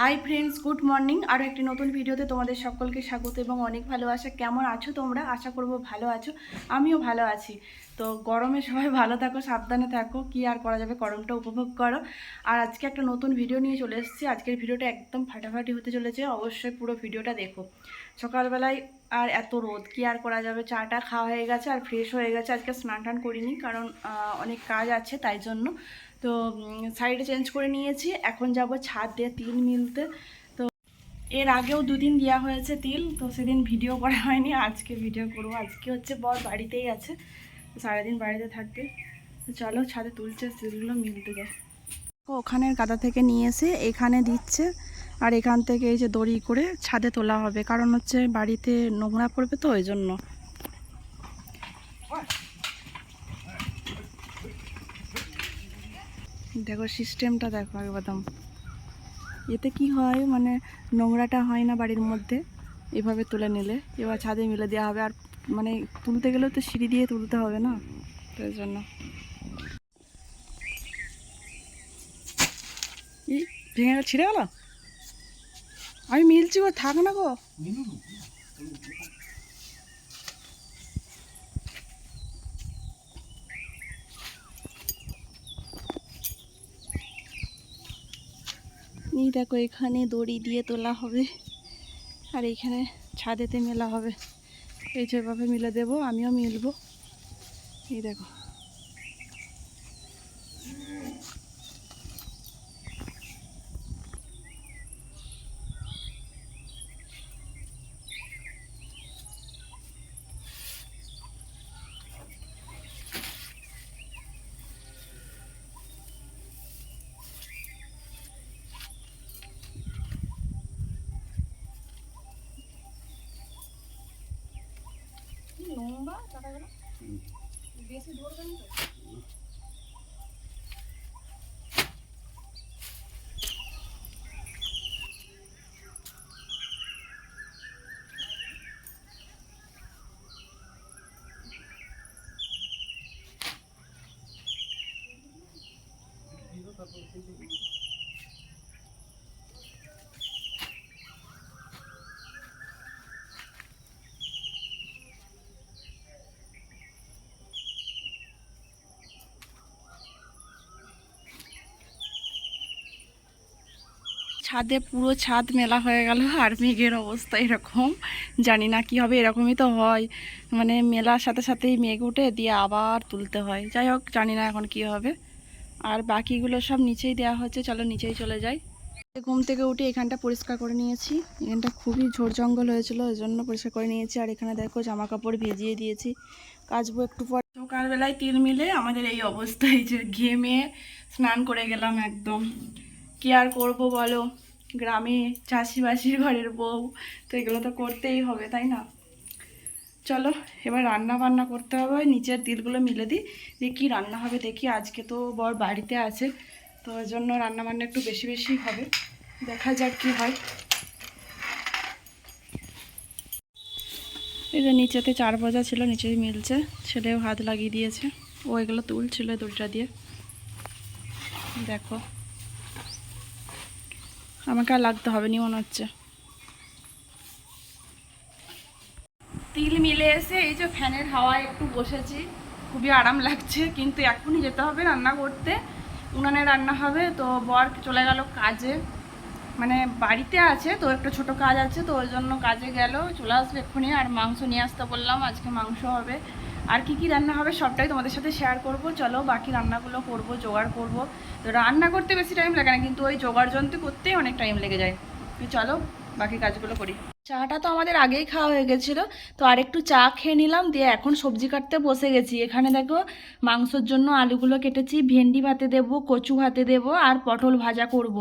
Hi friends good morning আরও একটি নতুন ভিডিওতে তোমাদের সকলকে স্বাগত এবং অনেক ভালোবাসা। কেমন আছো তোমরা? আশা করব ভালো আছো। আমিও ভালো আছি। তো গরমে সবাই ভালো থাকো, সাবধানে থাকো। কি আর করা যাবে? গরমটা উপভোগ করো। আর আজকে একটা নতুন ভিডিও নিয়ে চলে এসেছি। আজকের ভিডিওটা একদম ফাটাফাটি হতে চলেছে। অবশ্যই পুরো ভিডিওটা দেখো। সকালবেলায় আর এত রোদ। কি আর করা যাবে? চাটা খাওয়া হয়ে গেছে আর ফ্রেশ হয়ে গেছে। আজকে স্নান টান করিনি কারণ অনেক কাজ আছে তাই জন্য। তো সাইডে চেঞ্জ করে নিয়েছি। এখন যাব ছাদ দিয়ে তিল মিলতে। তো, এর আগেও দুদিন দেওয়া হয়েছে তিল, তো সেদিন ভিডিও করা হয়নি। আজকে ভিডিও করব। আজকে হচ্ছে বর বাড়িতেই আছে। সারাদিন বাড়িতে থাকবে। তো চলো ছাদে তুলছে, তিলগুলো মিলতে যায়। ওখানের গাদা থেকে নিয়ে এসে এখানে দিচ্ছে। আর এখান থেকে এই যে দড়ি করে ছাদে তোলা হবে। কারণ হচ্ছে বাড়িতে নোংরা পড়বে তো, ওই জন্য। দেখো সিস্টেমটা দেখো একদম। এতে কি হয় মানে নোংরাটা হয় না বাড়ির মধ্যে, এভাবে তুলে নিলে। এবার ছাদে মিলে দেওয়া হবে, আর মানে তুলতে গেলেও তো সিঁড়ি দিয়ে তুলতে হবে না তো জন্য। ভেঙে গেল, ছিঁড়ে গেল? আমি মিলছি গো থাক না গো। এই দেখো, এখানে দড়ি দিয়ে তোলা হবে। আর এইখানে ছাদেতে মেলা হবে। এই যেভাবে মিলে দেবো, আমিও মিলবো। এই দেখো। কাটাগুলো বেশি ধরবেন তো? ছাদে পুরো ছাদ মেলা হয়ে গেল আর মেঘের অবস্থা এরকম। জানি না কি হবে, এরকমই তো হয়। মানে মেলার সাথে সাথেই মেঘ উঠে দিয়ে আবার তুলতে হয়। যাই হোক, জানি না এখন কি হবে। আর বাকিগুলো সব নিচেই দেওয়া হচ্ছে, চলো নিচেই চলে যাই। ঘুম থেকে উঠে এখানটা পরিষ্কার করে নিয়েছি। এখানটা খুবই ঝোড় জঙ্গল হয়েছিল ওই জন্য পরিষ্কার করে নিয়েছি। আর এখানে দেখো জামা কাপড় ভিজিয়ে দিয়েছি। কাচবো একটু পর। সকালবেলায় তিল মিলে আমাদের এই অবস্থায় যে ঘেমে স্নান করে গেলাম একদম। কি আর করব বলো? গ্রামে চাষিবাসির ঘরের বউ, তো এগুলো তো করতেই হবে, তাই না? চলো, এবার রান্না বান্না করতে হবে নিচের তিলগুলো মিলে দিই দিয়ে কী রান্না হবে, দেখি আজকে তো বর বাড়িতে আছে, তো ওই জন্য রান্না বান্না একটু বেশি বেশি হবে, দেখা যাক কি হয়। এই যে নিচেতে চার বাজা ছিল নিচেই মিলছে, ছেলেও হাত লাগিয়ে দিয়েছে, ও এগুলো তুলছিল দড়িটা দিয়ে। দেখো। আমাকে আর লাগতে হবে নি, মনে হচ্ছে। তিল মিলে এসে এই যে ফ্যানের হাওয়ায় একটু বসেছি, খুবই আরাম লাগছে, কিন্তু এখনই যেতে হবে রান্না করতে। উনানে রান্না হবে, তো বর চলে গেল কাজে। মানে বাড়িতে আছে, তো একটা ছোট কাজ আছে, তো ওই জন্য কাজে গেল, চলে আসবে এক্ষুনি, আর মাংস নিয়ে আসতে বললাম, আজকে মাংস হবে। আর কি কি রান্না হবে সবটাই তোমাদের সাথে শেয়ার করব, চলো বাকি রান্নাগুলো করব, জোগাড় করব। তো রান্না করতে বেশি টাইম লাগে না, কিন্তু ওই জোগাড় যন্ত্র করতেই অনেক টাইম লেগে যায়। চলো বাকি কাজগুলো করি। চাটা তো আমাদের আগেই খাওয়া হয়ে গেছিল। তো আর একটু চা খেয়ে নিলাম, দিয়ে এখন সবজি কাটতে বসে গেছি। এখানে দেখো মাংসর জন্য আলুগুলো কেটেছি, ভেন্ডি ভাতে দেব, কচু ভাতে দেব, আর পটল ভাজা করব।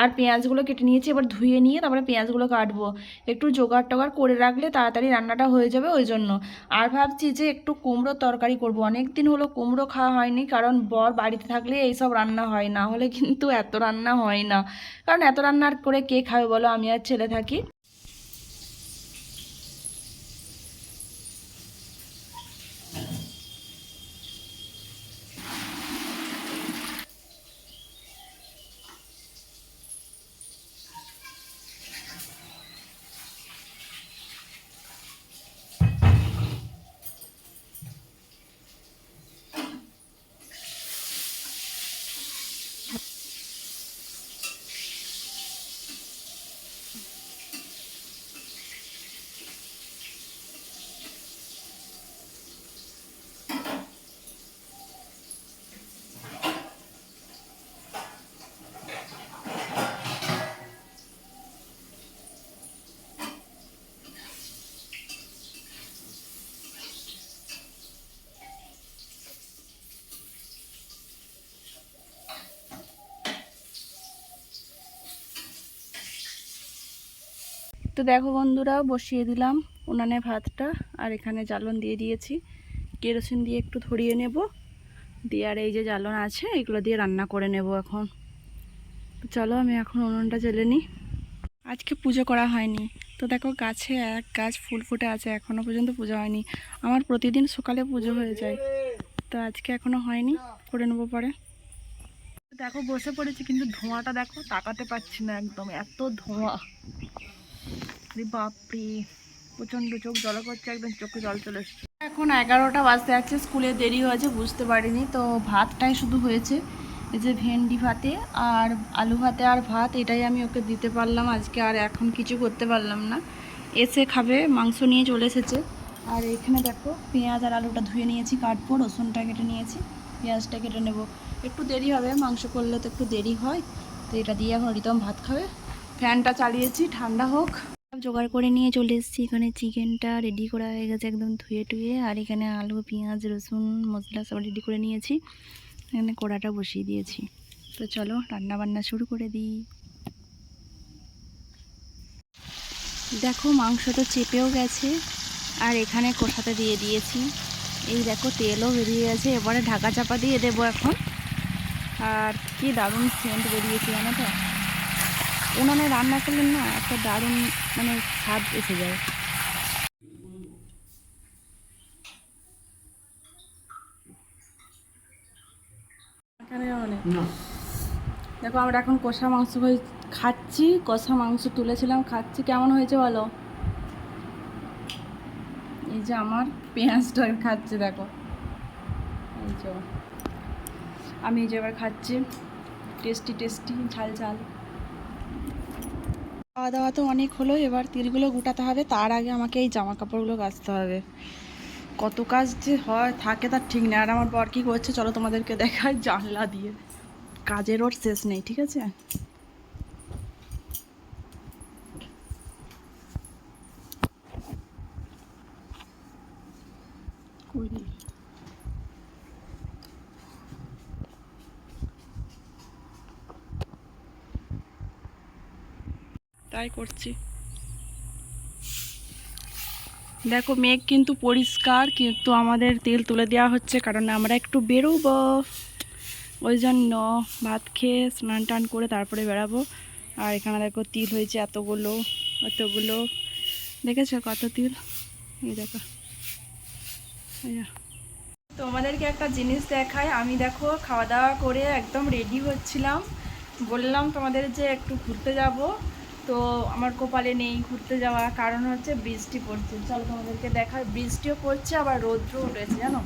আর পেঁয়াজগুলো কেটে নিয়েছি, এবার ধুয়ে নিয়ে তারপরে পেঁয়াজগুলো কাটবো। একটু জোগাড় টোগাড় করে রাখলে তাড়াতাড়ি রান্নাটা হয়ে যাবে ওই জন্য। আর ভাবছি যে একটু কুমড়ো তরকারি করব। অনেক দিন হলো কুমড়ো খাওয়া হয়নি, কারণ বর বাড়িতে থাকলে এইসব রান্না হয় না। হলে কিন্তু এত রান্না হয় না। কারণ এত রান্না করে কে খাবে বলো? আমি আর ছেলে থাকি। তো দেখো বন্ধুরা, বসিয়ে দিলাম উনানে ভাতটা, আর এখানে জ্বালন দিয়ে দিয়েছি। কেরোসিন দিয়ে একটু ধরিয়ে নেব। দিয়ে আর এই যে জ্বালন আছে, এগুলো দিয়ে রান্না করে নেব এখন। চলো আমি এখন উনুনটা জ্বেলে নিই। আজকে পুজো করা হয়নি। তো দেখো গাছে এক গাছ ফুল ফুটে আছে এখনও পর্যন্ত পুজো হয়নি। আমার প্রতিদিন সকালে পুজো হয়ে যায়। তো আজকে এখনও হয়নি, করে নেব পরে। দেখো বসে পড়েছি, কিন্তু ধোঁয়াটা দেখো তাকাতে পারছি না একদম, এত ধোঁয়া। আরে বাপরে। প্রচণ্ড চোখ জল করছে, একদম চোখে জল চলে এসছে। এখন এগারোটা বাজতে যাচ্ছে, স্কুলে দেরি হয়েছে, বুঝতে পারিনি। তো ভাতটাই শুধু হয়েছে, এই যে ভেন্ডি ভাতে আর আলু ভাতে আর ভাত, এটাই আমি ওকে দিতে পারলাম। আজকে আর এখন কিছু করতে পারলাম না। এসে খাবে, মাংস নিয়ে চলে এসেছে। আর এখানে দেখো, পেঁয়াজ আর আলুটা ধুয়ে নিয়েছি, কাটবো, রসুনটা কেটে নিয়েছি, পেঁয়াজটা কেটে নেব। একটু দেরি হবে, মাংস করলে তো একটু দেরি হয়। তো এটা দিয়ে এখন ভাত খাবে। ফ্যানটা চালিয়েছি, ঠান্ডা হোক। জোগাড় করে নিয়ে চলে এসেছি। এখানে চিকেনটা রেডি করা হয়ে গেছে একদম ধুয়ে টুয়ে। আর এখানে আলু, পেঁয়াজ, রসুন মশলা সব রেডি করে নিয়েছি। এখানে কড়াটা বসিয়ে দিয়েছি। তো চলো রান্না বান্না শুরু করে দিই। দেখো মাংস তো চেপেও গেছে। আর এখানে কষাতে দিয়ে দিয়েছি। এই দেখো তেলও বেরিয়ে গেছে। এবারে ঢাকা চাপা দিয়ে দেবো এখন। আর কি দারুণ সেন্ট বেরিয়েছে জানো তো? উনানে রান্না করলেন না একটা দারুণ মানে স্বাদ এসে যায়। দেখো আমরা এখন কষা মাংস খাচ্ছি কষা মাংস তুলেছিলাম খাচ্ছি। কেমন হয়েছে বলো? এই যে আমার পেঁয়াজটা খাচ্ছে দেখো। এই যে। আমি এই যে এবার খাচ্ছি। টেস্টি টেস্টি ঝাল ঝাল। খাওয়া দাওয়া তো অনেক হলো, এবার তিলগুলো গুটাতে হবে, তার আগে আমাকে এই জামা কাপড়গুলো কাচতে হবে। কত কাজ যে হয়, থাকে তার ঠিক নেই। আর আমার বর কী করছে, চলো তোমাদেরকে দেখায় জানলা দিয়ে। কাজের ওর শেষ নেই, ঠিক আছে করি তাই করছি। দেখো, মেঘ কিন্তু পরিষ্কার, কিন্তু আমাদের তেল তুলে দেওয়া হচ্ছে, কারণ আমরা একটু বেরোবো। ওই জন্য ভাত খেয়ে স্নান টান করে তারপরে বেরাবো আর এখানে দেখো, তিল হয়েছে এতগুলো এতগুলো। দেখেছ কত তিল? এই দেখো। তোমাদেরকে একটা জিনিস দেখায় আমি দেখো, খাওয়া দাওয়া করে একদম রেডি হচ্ছিলাম। বললাম তোমাদের যে একটু ঘুরতে যাব। তো আমার কপালে নেই ঘুরতে যাওয়া কারণ হচ্ছে বৃষ্টি পড়ছে। চলো তোমাদেরকে দেখায় বৃষ্টিও পড়ছে, আবার রৌদ্র উঠেছে, জানো?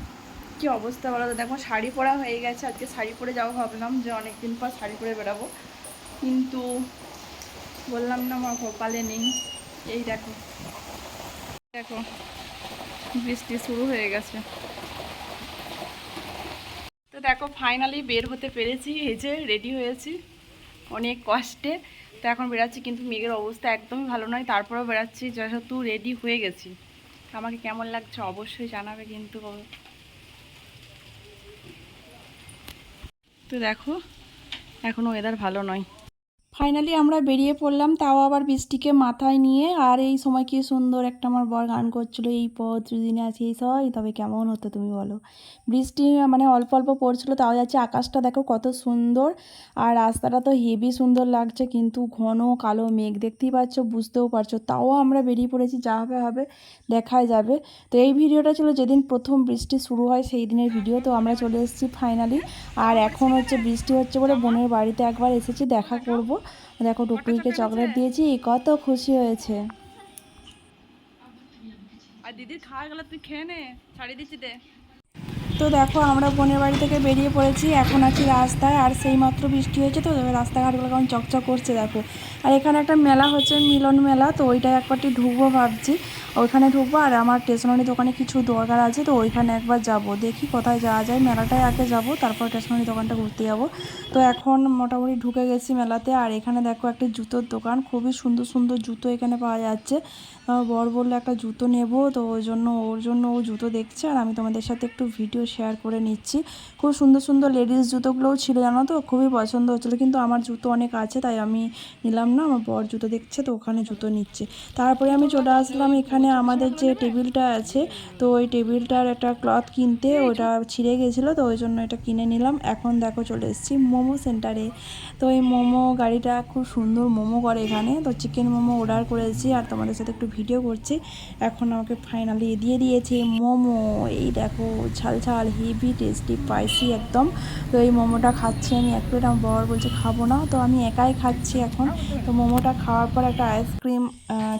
কি অবস্থা বলো দেখো, শাড়ি পরা হয়ে গেছে, আজকে শাড়ি পরে যাব ভাবলাম যে অনেকদিন পর শাড়ি পরে বেরাবো কিন্তু বললাম না, আমার কপালে নেই। এই দেখো দেখো, বৃষ্টি শুরু হয়ে গেছে। তো দেখো ফাইনালি বের হতে পেরেছি, এই যে রেডি হয়েছি। অনেক কষ্টে তো এখন বেরাচ্ছি কিন্তু মেঘের অবস্থা একদমই ভালো নয়। তারপরেও বেরাচ্ছি যেহেতু রেডি হয়ে গেছি। আমাকে কেমন লাগছে অবশ্যই জানাবে কিন্তু তো দেখো এখনও ওয়েদার ভালো নয়। ফাইনালি আমরা বেরিয়ে পড়লাম, তাও আবার বৃষ্টিকে মাথায় নিয়ে। আর এই সময় কি সুন্দর একটা আমার বর গান করছিল, এই পথ দুদিনে আছে, এই সবাই তবে কেমন হতো তুমি বলো? বৃষ্টি মানে অল্প অল্প পড়ছিল, তাও যাচ্ছে আকাশটা দেখো কত সুন্দর। আর রাস্তাটা তো হেভি সুন্দর লাগছে, কিন্তু ঘন কালো মেঘ দেখতেই পাচ্ছ, বুঝতেও পারছ। তাও আমরা বেরিয়ে পড়েছি, যা হবে হবে, দেখাই যাবে। তো এই ভিডিওটা ছিল যেদিন প্রথম বৃষ্টি শুরু হয়, সেই দিনের ভিডিও। তো আমরা চলে এসেছি ফাইনালি আর এখন হচ্ছে বৃষ্টি হচ্ছে বলে বোনের বাড়িতে একবার এসেছি, দেখা করব। দেখো টুকুইকে চকলেট দিয়েছি কত খুশি হয়েছে। আর দিদির খাওয়া গেলে তুই খেয়ে নে ছাড়িয়ে দিচ্ছি দে। তো দেখো, আমরা বোনের বাড়ি থেকে বেরিয়ে পড়েছি। এখন আছি রাস্তায়, আর সেই মাত্র বৃষ্টি হয়েছে তো, রাস্তাঘাটগুলো কেমন চকচক করছে দেখো। আর এখানে একটা মেলা হচ্ছে, মিলন মেলা, তো ওইটাই একবারটি ঢুকবো ভাবছি। ওইখানে ঢুকবো, আর আমার স্টেশনারি দোকানে কিছু দরকার আছে, তো ওইখানে একবার যাব। দেখি কোথায় যাওয়া যায়, মেলাটায় আগে যাব, তারপর স্টেশনারি দোকানটা ঘুরতে যাব। তো এখন মোটামুটি ঢুকে গেছি মেলাতে, আর এখানে দেখো একটা জুতোর দোকান, খুবই সুন্দর সুন্দর জুতো এখানে পাওয়া যাচ্ছে। বর বলল একটা জুতো নেব, তো ওই জন্য, ওর জন্য ও জুতো দেখছে, আর আমি তোমাদের সাথে একটু ভিডিও শেয়ার করে নিচ্ছি। খুব সুন্দর সুন্দর লেডিস জুতোগুলোও ছিল, জানো তো? খুবই পছন্দ হচ্ছিল, কিন্তু আমার জুতো অনেক আছে, তাই আমি নিলাম না, আমার বর জুতো দেখছে, তো ওখানে জুতো নিচ্ছে। তারপরে আমি চলে আসলাম, এখানে আমাদের যে টেবিলটা আছে, তো ওই টেবিলটার একটা ক্লথ কিনতে, ওটা ছিঁড়ে গেছিল, তো ওই জন্য এটা কিনে নিলাম। এখন দেখো, চলে এসেছি মোমো সেন্টারে তো এই মোমো গাড়িটা খুব সুন্দর মোমো করে এখানে, তো চিকেন মোমো অর্ডার করেছি, আর তোমাদের সাথে একটু ভিডিও করছি। এখন আমাকে ফাইনালি দিয়ে দিয়েছে মোমো। এই দেখো, ঝাল ঝাল হেভি টেস্টি স্পাইসি একদম। তো এই মোমোটা খাচ্ছি আমি। এক প্লেট আমার বর বলছে, খাব না। তো আমি একাই খাচ্ছি এখন। তো মোমোটা খাওয়ার পর একটা আইসক্রিম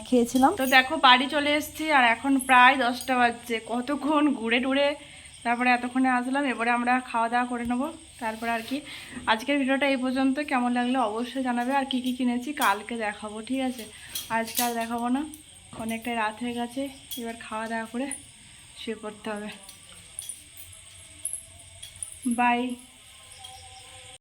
খেয়েছিলাম। তো দেখো, বাড়ি চলে এসেছি আর এখন প্রায় দশটা বাজছে। কতক্ষণ ঘুরে টুরে তারপরে এতক্ষণে আসলাম। এবারে আমরা খাওয়া দাওয়া করে নেব। তারপরে আর কি। আজকের ভিডিওটা এই পর্যন্ত। কেমন লাগল অবশ্যই জানাবে। আর কি কি কিনেছি কালকে দেখাবো, ঠিক আছে? আজকে আর দেখাবো না। অনেকটাই রাত হয়ে গেছে এবার খাওয়া দাওয়া করে শুয়ে পড়তে হবে। বাই